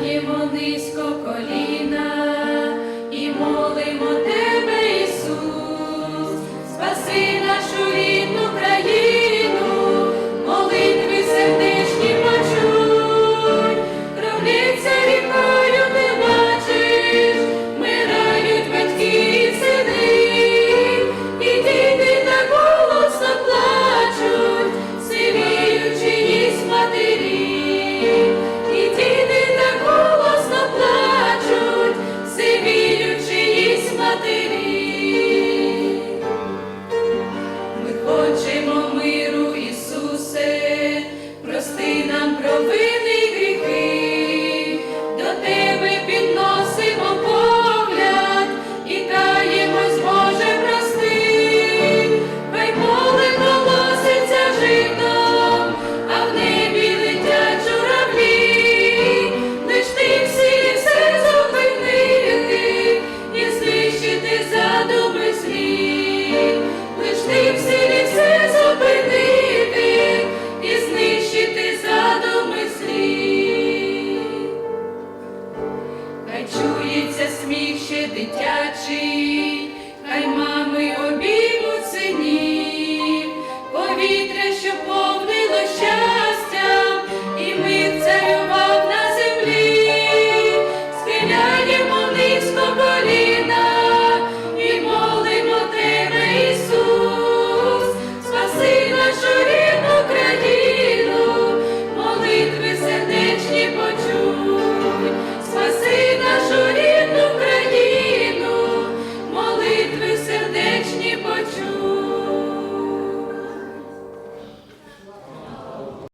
Впадаємо низько коліна і молимо тебе, Ісус, спаси нашу. i Ti. дитячий.